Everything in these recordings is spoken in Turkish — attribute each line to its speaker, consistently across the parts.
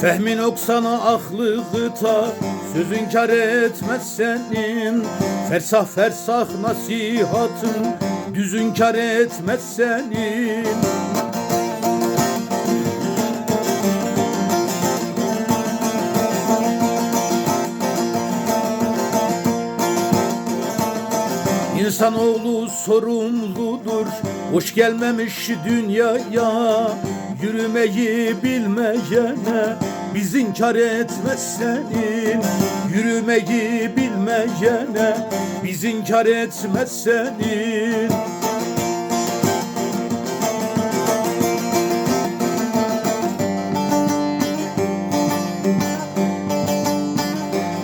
Speaker 1: Fehmin oksana aklı gıta Sözün kar etmez senin. Fersah fersah nasihatın Düzün kar etmez senin. İnsanoğlu sorumludur Hoş gelmemiş dünyaya Yürümeyi bilmeyene Biz inkar etmez senin Yürümeyi bilmeyene Biz inkar etmez senin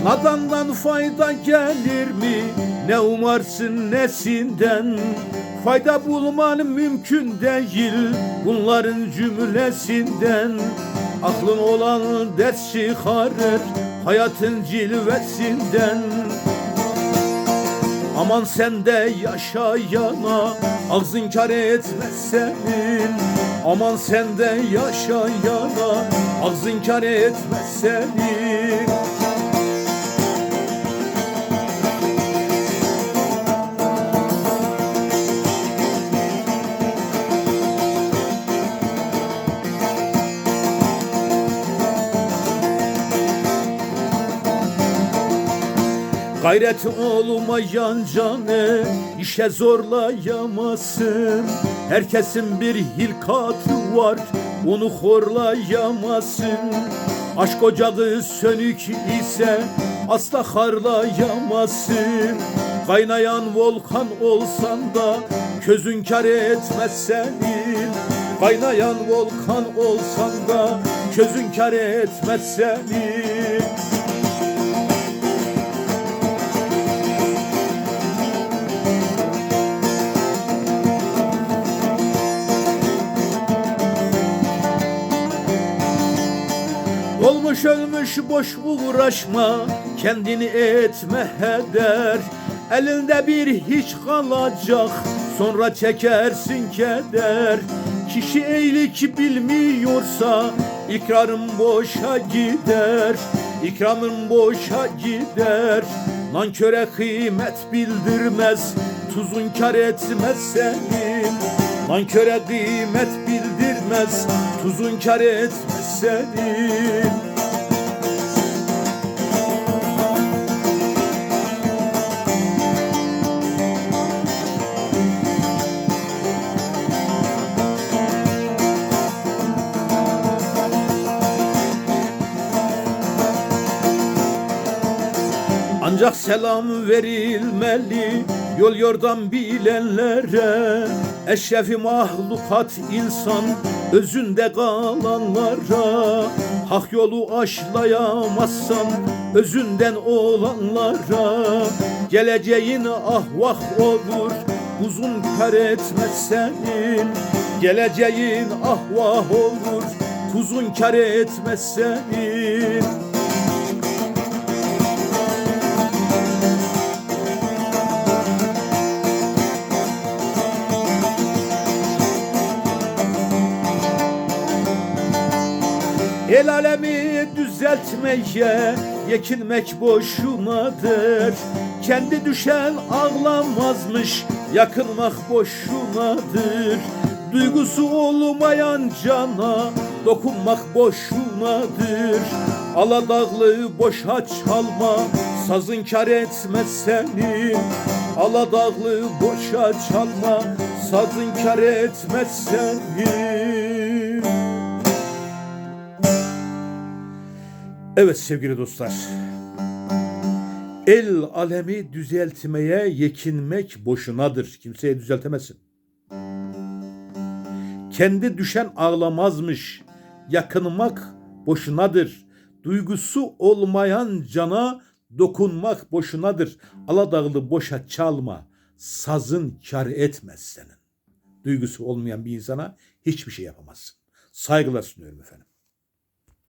Speaker 1: Nadandan fayda gelir mi? Ne umarsın nesinden? Fayda bulman mümkün değil bunların cümlesinden. Aklın olan ders çıkarır hayatın cilvesinden. Aman sen de yaşayana ağzın kar etmez senin Aman sen de yaşayana ağzın kar etmez senin Gayret olmayan canı işe zorlayamazsın. Herkesin bir hilkatı var onu horlayamazsın. Aşk ocağı sönük ise asla harlayamazsın. Kaynayan volkan olsan da közün kar etmez senin Kaynayan volkan olsan da közün kar etmez senin Olmuş ölmüş boş uğraşma Kendini etme heder. Elinde bir hiç kalacak Sonra çekersin keder. Kişi eğilik bilmiyorsa ikrarın boşa gider. İkramın boşa gider Nanköre kıymet bildirmez. Tuzun kar etmez senin Nanköre kıymet bildirmez. Tuzun kar etmez senin Ancak selam verilmeli yol yordan bilenlere. Eşrefi mahlukat insan özünde kalanlara. Hak yolu aşlayamazsan özünden olanlara. Geleceğin ahvah olur uzun kar etmez senin. Geleceğin ahvah olur kuzun kar etmez senin El alemi düzeltmeye yekinmek boşunadır Kendi düşen ağlamazmış yakınmak boşunadır Duygusu olmayan cana dokunmak boşunadır Aladağlı boşa çalma sazın kar etmez senin Aladağlı boşa çalma sazın kar etmez senin Evet sevgili dostlar. El alemi düzeltmeye yekinmek boşunadır. Kimseye düzeltemezsin. Kendi düşen ağlamazmış. Yakınmak boşunadır. Duygusu olmayan cana dokunmak boşunadır. Aladağlı boşa çalma. Sazın kar etmez senin. Duygusu olmayan bir insana hiçbir şey yapamazsın. Saygılar sunuyorum efendim.